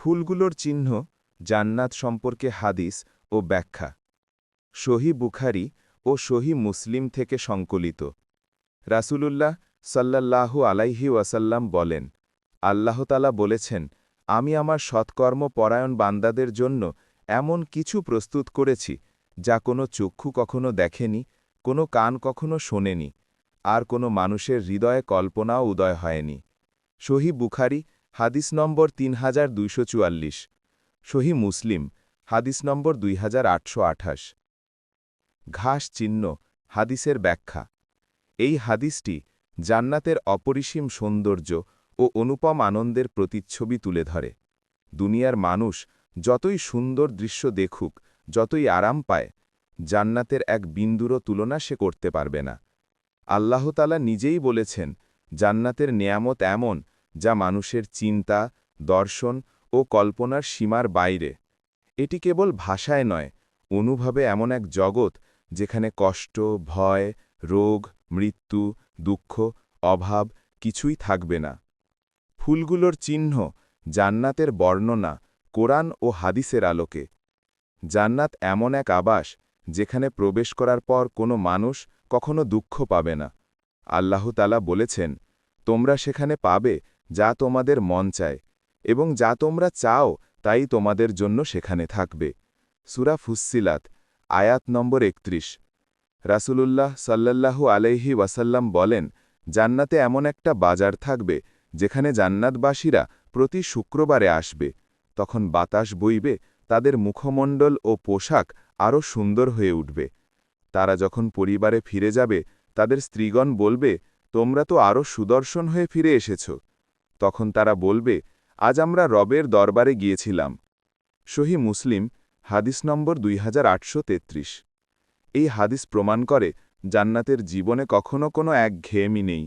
ফুলগুলোর চিহ্ন, জান্নাত সম্পর্কে হাদিস ও ব্যাখ্যা। সহি বুখারি ও সহি মুসলিম থেকে সংকলিত। রাসূলুল্লাহ সাল্লাল্লাহু আলাইহি ওয়াসাল্লাম বলেন আল্লাহতালা বলেছেন, আমি আমার সৎকর্ম পরায়ণ বান্দাদের জন্য এমন কিছু প্রস্তুত করেছি, যা কোনো চক্ষু কখনো দেখেনি, কোনো কান কখনো শোনেনি, আর কোনো মানুষের হৃদয়ে কল্পনাও উদয় হয়নি। সহি বুখারি হাদিস নম্বর তিন হাজার দুইশো চুয়াল্লিশ। সহি মুসলিম, হাদিস নম্বর দুই হাজার আটশো আঠাশ। ঘাস চিহ্ন, হাদিসের ব্যাখ্যা। এই হাদিসটি জান্নাতের অপরিসীম সৌন্দর্য ও অনুপম আনন্দের প্রতিচ্ছবি তুলে ধরে। দুনিয়ার মানুষ যতই সুন্দর দৃশ্য দেখুক, যতই আরাম পায়, জান্নাতের এক বিন্দুরও তুলনা সে করতে পারবে না। আল্লাহতালা নিজেই বলেছেন, জান্নাতের নেয়ামত এমন যা মানুষের চিন্তা, দর্শন ও কল্পনার সীমার বাইরে। এটি কেবল ভাষায় নয়, অনুভবে এমন এক জগৎ যেখানে কষ্ট, ভয়, রোগ, মৃত্যু, দুঃখ, অভাব কিছুই থাকবে না। ফুলগুলোর চিহ্ন জান্নাতের বর্ণনা, কোরআন ও হাদিসের আলোকে। জান্নাত এমন এক আবাস যেখানে প্রবেশ করার পর কোনো মানুষ কখনো দুঃখ পাবে না। আল্লাহতালা বলেছেন, তোমরা সেখানে পাবে যা তোমাদের মন চায়, এবং যা তোমরা চাও তাই তোমাদের জন্য সেখানে থাকবে। সুরা ফুসিলাত আয়াত নম্বর একত্রিশ। রাসূলুল্লাহ সাল্লাল্লাহু আলাইহি ওয়াসাল্লাম বলেন, জান্নাতে এমন একটা বাজার থাকবে, যেখানে জান্নাতবাসীরা প্রতি শুক্রবারে আসবে। তখন বাতাস বইবে, তাদের মুখমণ্ডল ও পোশাক আরও সুন্দর হয়ে উঠবে। তারা যখন পরিবারে ফিরে যাবে, তাদের স্ত্রীগণ বলবে, তোমরা তো আরও সুদর্শন হয়ে ফিরে এসেছ। তখন তারা বলবে, আজ আমরা রবের দরবারে গিয়েছিলাম। সহি মুসলিম, হাদিস নম্বর দুই হাজার আটশো তেত্রিশ। এই হাদিস প্রমাণ করে জান্নাতের জীবনে কখনো কোনো এক ঘেয়েমি নেই,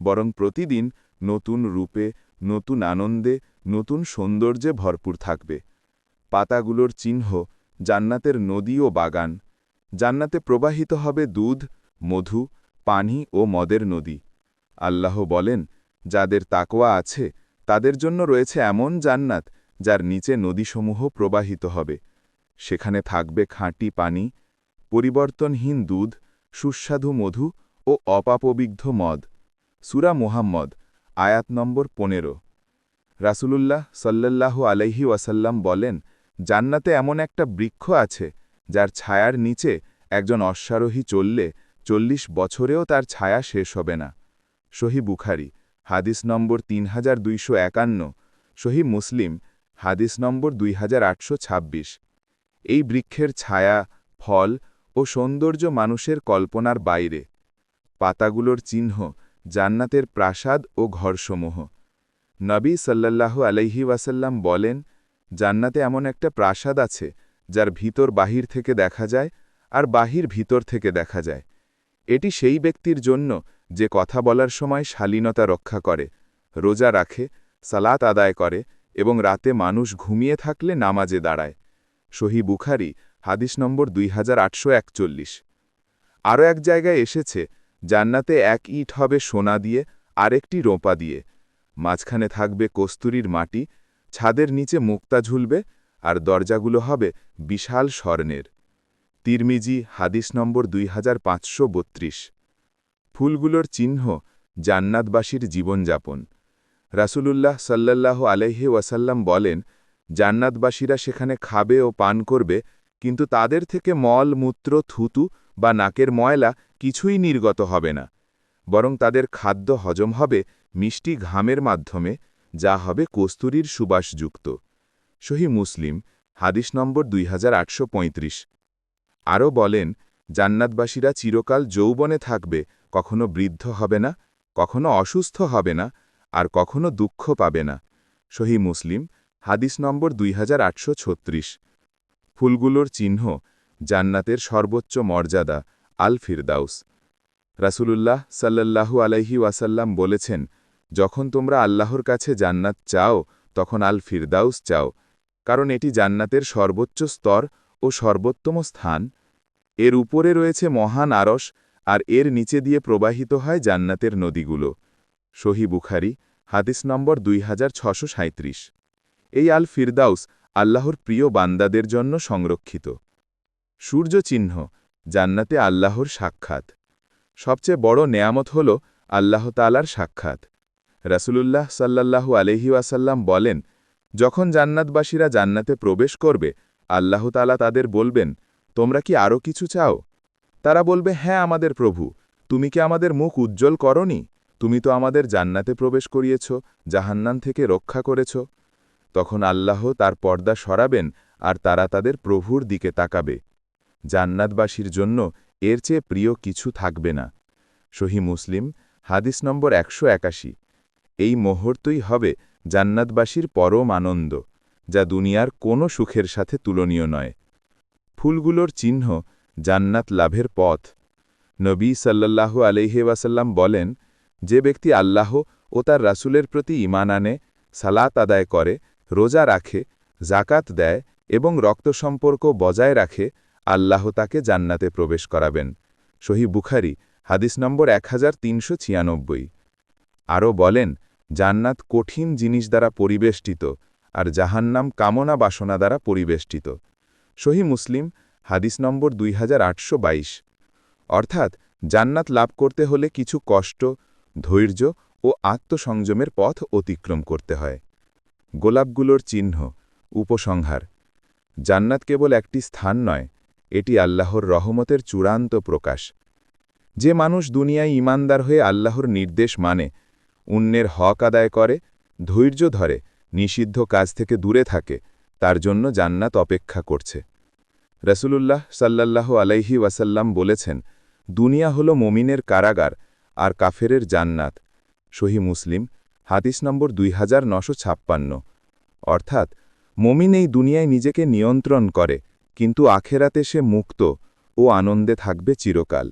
বরং প্রতিদিন নতুন রূপে, নতুন আনন্দে, নতুন সৌন্দর্যে ভরপুর থাকবে। পাতাগুলোর চিহ্ন জান্নাতের নদী ও বাগান। জান্নাতে প্রবাহিত হবে দুধ, মধু, পানি ও মদের নদী। আল্লাহ বলেন যাদের তাকোয়া আছে, তাদের জন্য রয়েছে এমন জান্নাত যার নিচে নদীসমূহ প্রবাহিত হবে। সেখানে থাকবে খাঁটি পানি, পরিবর্তনহীন দুধ, সুস্বাদু মধু ও অপাপবিগ্ধ মদ। সুরা মুহাম্মদ, আয়াত নম্বর পনেরো। রাসূলুল্লাহ সাল্লাল্লাহু আলাইহি ওয়াসাল্লাম বলেন, জান্নাতে এমন একটা বৃক্ষ আছে যার ছায়ার নিচে একজন অশ্বারোহী চললে চল্লিশ বছরেও তার ছায়া শেষ হবে না। সহি বুখারি হাদিস নম্বর তিন হাজার দুইশো একান্ন, সহি মুসলিম, হাদিস নম্বর দুই হাজার আটশো ছাব্বিশ। এই বৃক্ষের ছায়া, ফল ও সৌন্দর্য মানুষের কল্পনার বাইরে। পাতাগুলোর চিহ্ন, জান্নাতের প্রাসাদ ও ঘরসমূহ। নবী সাল্লাল্লাহু আলাইহি ওয়াসাল্লাম বলেন, জান্নাতে এমন একটা প্রাসাদ আছে, যার ভিতর বাহির থেকে দেখা যায় আর বাহির ভিতর থেকে দেখা যায়। এটি সেই ব্যক্তির জন্য যে কথা বলার সময় শালীনতা রক্ষা করে, রোজা রাখে, সালাত আদায় করে এবং রাতে মানুষ ঘুমিয়ে থাকলে নামাজে দাঁড়ায়। সহি বুখারি, হাদিস নম্বর দুই আরও এক জায়গায় এসেছে, জান্নাতে এক ইট হবে সোনা দিয়ে, আরেকটি রোঁপা দিয়ে। মাঝখানে থাকবে কস্তুরীর মাটি, ছাদের নিচে মুক্তা ঝুলবে, আর দরজাগুলো হবে বিশাল স্বর্ণের। তিরমিজি, হাদিস নম্বর দুই হাজার পাঁচশো বত্রিশ। ফুলগুলোর চিহ্ন, জান্নাতবাসীর জীবনযাপন। রাসূলুল্লাহ সাল্লাল্লাহু আলাইহি ওয়াসাল্লাম বলেন, জান্নাতবাসীরা সেখানে খাবে ও পান করবে, কিন্তু তাদের থেকে মল, মূত্র, থুতু বা নাকের ময়লা কিছুই নির্গত হবে না। বরং তাদের খাদ্য হজম হবে মিষ্টি ঘামের মাধ্যমে, যা হবে কস্তুরীর সুবাসযুক্ত। সহি মুসলিম, হাদিস নম্বর দুই হাজার আটশো পঁয়ত্রিশ। আরও বলেন, জান্নাতবাসীরা চিরকাল যৌবনে থাকবে, কখনো বৃদ্ধ হবে না, কখনো অসুস্থ হবে না, আর কখনো দুঃখ পাবে না। সহি মুসলিম, হাদিস নম্বর দুই ফুলগুলোর চিহ্ন, জান্নাতের সর্বোচ্চ মর্যাদা আল ফিরদাউস রাসূলুল্লাহ সাল্লাল্লাহু আলাইহি ওয়াসাল্লাম বলেছেন, যখন তোমরা আল্লাহর কাছে জান্নাত চাও, তখন আল ফিরদাউস চাও, কারণ এটি জান্নাতের সর্বোচ্চ স্তর ও সর্বোত্তম স্থান। এর উপরে রয়েছে মহান আরস আর এর নিচে দিয়ে প্রবাহিত হয় জান্নাতের নদীগুলো। সহি বুখারি, হাদিস নম্বর দুই এই আল ফিরদাউস আল্লাহর প্রিয় বান্দাদের জন্য সংরক্ষিত। সূর্য চিহ্ন জান্নাতে আল্লাহর সাক্ষাৎ। সবচেয়ে বড় নেয়ামত হল আল্লাহ তালার সাক্ষাৎ। রাসূলুল্লাহ সাল্লাল্লাহু আলহি ওয়াসাল্লাম বলেন, যখন জান্নাতবাসীরা জান্নাতে প্রবেশ করবে আল্লাহ তালা তাদের বলবেন, তোমরা কি আরও কিছু চাও? তারা বলবে হ্যাঁ আমাদের প্রভু। তুমি কি আমাদের মুখ উজ্জ্বল করনি? তুমি তো আমাদের জান্নাতে প্রবেশ করিয়েছ জাহান্নান থেকে রক্ষা করেছ। তখন আল্লাহ তার পর্দা সরাবেন আর তারা তাদের প্রভুর দিকে তাকাবে। জান্নাতবাসীর জন্য এর চেয়ে প্রিয় কিছু থাকবে না। সহি মুসলিম, হাদিস নম্বর একশো একাশি। এই মুহূর্তই হবে জান্নাতবাসীর পরম আনন্দ। যা দুনিয়ার কোনো সুখের সাথে তুলনীয় নয়। ফুলগুলোর চিহ্ন জান্নাত লাভের পথ। নবী সাল্লাল্লাহু আলহি বলেন, যে ব্যক্তি আল্লাহ ও তার রাসূলের প্রতি ইমান আনে, সালাত আদায় করে, রোজা রাখে জাকাত দেয় এবং রক্ত সম্পর্ক বজায় রাখে, আল্লাহ তাকে জান্নাতে প্রবেশ করাবেন। সহি বুখারি, হাদিস নম্বর এক আরও বলেন, জান্নাত কঠিন জিনিস দ্বারা পরিবেষ্টিত আর জাহান্নাম কামনা বাসনা দ্বারা পরিবেষ্টিত। সহি মুসলিম, হাদিস নম্বর দুই হাজার আটশো বাইশ। অর্থাৎ, জান্নাত লাভ করতে হলে কিছু কষ্ট, ধৈর্য ও আত্মসংযমের পথ অতিক্রম করতে হয়। গোলাপগুলোর চিহ্ন, উপসংহার। জান্নাত কেবল একটি স্থান নয়, এটি আল্লাহর রহমতের চূড়ান্ত প্রকাশ। যে মানুষ দুনিয়ায় ইমানদার হয়ে আল্লাহর নির্দেশ মানে অন্যের হক আদায় করে, ধৈর্য ধরে নিষিদ্ধ কাজ থেকে দূরে থাকে, তার জন্য জান্নাত অপেক্ষা করছে। রসুলুল্লাহ সাল্লাল্লাহু আলাইহি ওয়াসাল্লাম বলেছেন, দুনিয়া হল মমিনের কারাগার আর কাফেরের জান্নাত। সহি মুসলিম, হাদিস নম্বর দুই অর্থাৎ, মমিন এই দুনিয়ায় নিজেকে নিয়ন্ত্রণ করে, কিন্তু আখেরাতে সে মুক্ত ও আনন্দে থাকবে চিরকাল।